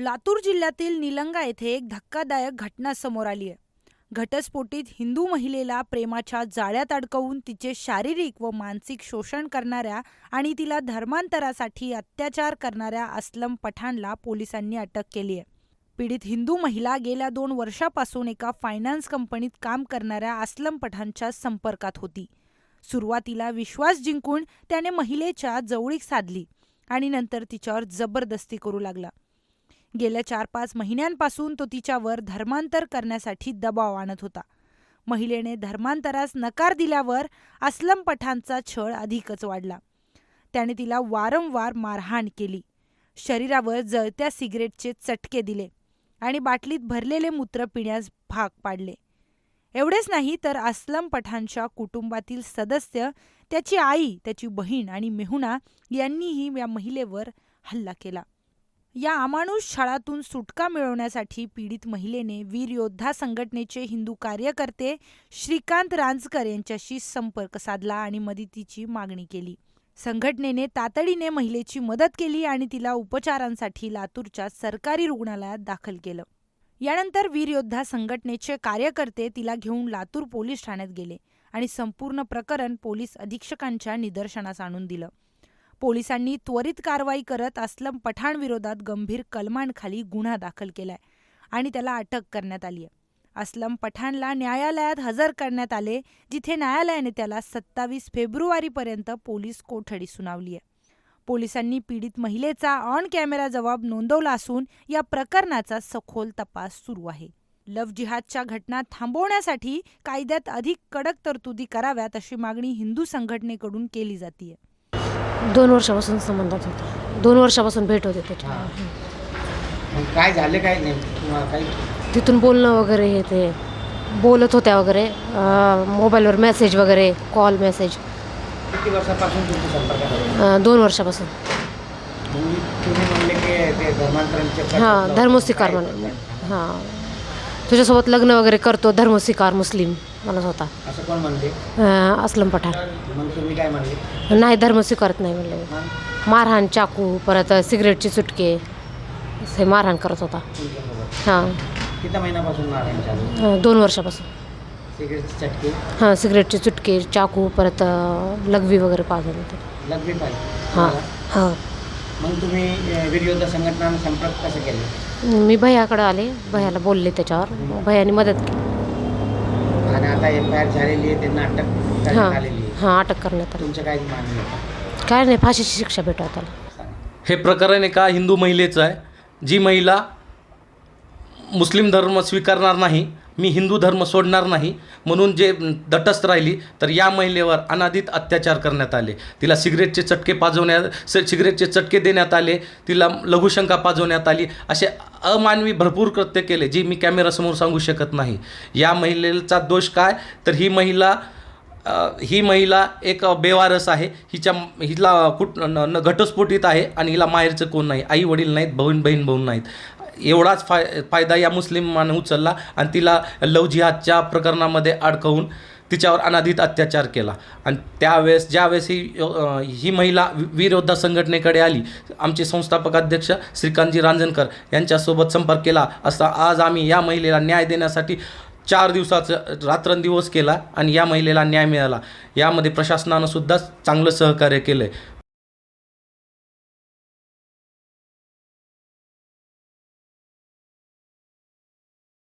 लातूर जिल्ह्यातील निलंगा येथे एक धक्कादायक घटना समोर आली आहे. घटस्फोटीत हिंदू महिलेला प्रेमाच्या जाळ्यात अडकवून तिचे शारीरिक व मानसिक शोषण करणाऱ्या आणि तिला धर्मांतरासाठी अत्याचार करणाऱ्या असलम पठाणला पोलिसांनी अटक केली आहे. पीडित हिंदू महिला गेल्या दोन वर्षापासून एका फायनान्स कंपनीत काम करणाऱ्या असलम पठाणच्या संपर्कात होती. सुरुवातीला विश्वास जिंकून त्याने महिलेच्या जवळीक साधली आणि नंतर तिच्यावर जबरदस्ती करू लागला. गेल्या चार पाच महिन्यांपासून तो तिच्यावर धर्मांतर करण्यासाठी दबाव आणत होता. महिलेने धर्मांतरास नकार दिल्यावर अस्लम पठाणचा छळ अधिकच वाढला. त्याने तिला वारंवार मारहाण केली. शरीरावर जळत्या सिगरेटचे चटके दिले आणि बाटलीत भरलेले मूत्र पिण्यास भाग पाडले. एवढेच नाही तर अस्लम पठाणच्या कुटुंबातील सदस्य त्याची आई त्याची बहीण आणि मेहुणा यांनीही या महिलेवर हल्ला केला. या अमानुष छळातून सुटका मिळवण्यासाठी पीडित महिलेने वीर योद्धा संघटनेचे हिंदू कार्यकर्ते श्रीकांत रांजकर यांच्याशी संपर्क साधला आणि मदतीची मागणी केली. संघटनेने तातडीने महिलेची मदत केली आणि तिला उपचारांसाठी लातूरच्या सरकारी रुग्णालयात दाखल केलं. यानंतर वीर योद्धा संघटनेचे कार्यकर्ते तिला घेऊन लातूर पोलीस ठाण्यात गेले आणि संपूर्ण प्रकरण पोलीस अधीक्षकांच्या निदर्शनास आणून दिलं. पोलिसांनी त्वरित कारवाई करत असलम पठाण विरोधात गंभीर कलमांखाली गुन्हा दाखल केलाय आणि त्याला अटक करण्यात आली आहे. असलम पठाणला न्यायालयात हजर करण्यात आले जिथे न्यायालयाने त्याला सत्तावीस फेब्रुवारीपर्यंत पोलीस कोठडी सुनावली आहे. पोलिसांनी पीडित महिलेचा ऑन कॅमेरा जबाब नोंदवला असून या प्रकरणाचा सखोल तपास सुरू आहे. लव्ह जिहादच्या घटना थांबवण्यासाठी कायद्यात अधिक कडक तरतुदी कराव्यात अशी मागणी हिंदू संघटनेकडून केली जाते दोन वर्षापासून संबंधात होता. दोन वर्षापासून भेट होते त्याच्या मग काय झालं काय नेमकं? तुम्हाला काही तिथून बोलणं वगैरे हे ते बोलत होत्या वगैरे अं, मोबाईलवर मेसेज वगैरे कॉल मेसेज. किती वर्षापासून तुमच्या संपर्कात आहे? अं, दोन वर्षापासून. तुम्ही तुम्ही म्हणले की ते धर्मांतरांचे प्रकार हां. धर्मस्वीकार म्हणून? हां. तुझ्यासोबत लग्न वगैरे करतो धर्मस्वीकार मुस्लिम म्हणत होता. असं कोण म्हणले अं, असलम पठाण. मग तुम्ही काय म्हणले? नाही धर्म स्वीकारत नाही म्हणले. मारहाण चाकू परत सिगरेटचे चुटके हे मारहाण करत होता. तुमच्यासोबत? हां. किती महिन्यापासून मारायला चालू अं, दोन वर्षापासून. सिगरेटचे चटके? हां सिगरेटचे चुटके चाकू परत अं, लघवी वगैरे पाजत होते. पाहिजे. हां हां. मग तुम्ही अं, वीर योद्धा संघटनानं संपर्क कसं केले? मी भैयाकडे आले भैयाला बोलले त्याच्यावर. भैयाने मदत केली. आणि आता एफ आय आर झालेली आहे त्यांना अटक करण्यात हां. आलेली आहे. हां अटक करण्यात आली. तुमचं काय मागणी आहे? काय नाही फाशीची शिक्षा भेटवा त्याला. हे प्रकरण एका हिंदू महिलेचं आहे जी महिला मुस्लिम धर्म स्वीकारणार नाही मी हिंदू धर्म सोडणार नाही म्हणून जे तटस्थ राहिली तर या महिलेवर अनाधित अत्याचार करण्यात आले. तिला सिगरेटचे चटके पाजवण्यात स सिगरेटचे चटके देण्यात आले तिला लघुशंका पाजवण्यात आली असे अमानवी भरपूर कृत्य केले जी मी कॅमेरासमोर सांगू शकत नाही. या महिलेचा दोष काय? तर ही महिला ही महिला एक बेवारस आहे. हिच्या हिला कुठ न घटस्फोटीत आहे आणि हिला माहेरचं कोण नाही आई वडील नाहीत बहीण बहीण भाऊ नाहीत. एवढाच फाय फायदा या मुस्लिमानं उचलला आणि तिला लव जिहादच्या प्रकरणामध्ये अडकवून तिच्यावर अनाधित अत्याचार केला. आणि त्यावेळेस ज्यावेळेस ही ही महिला वि- संघटनेकडे आली आमचे संस्थापक अध्यक्ष श्रीकांतजी रांजणकर यांच्यासोबत संपर्क केला असता आज आम्ही या महिलेला न्याय देण्यासाठी चार दिवसाचं रात्रंदिवस केला आणि या महिलेला न्याय मिळाला. यामध्ये प्रशासनानं सुद्धा चांगलं सहकार्य केलं आहे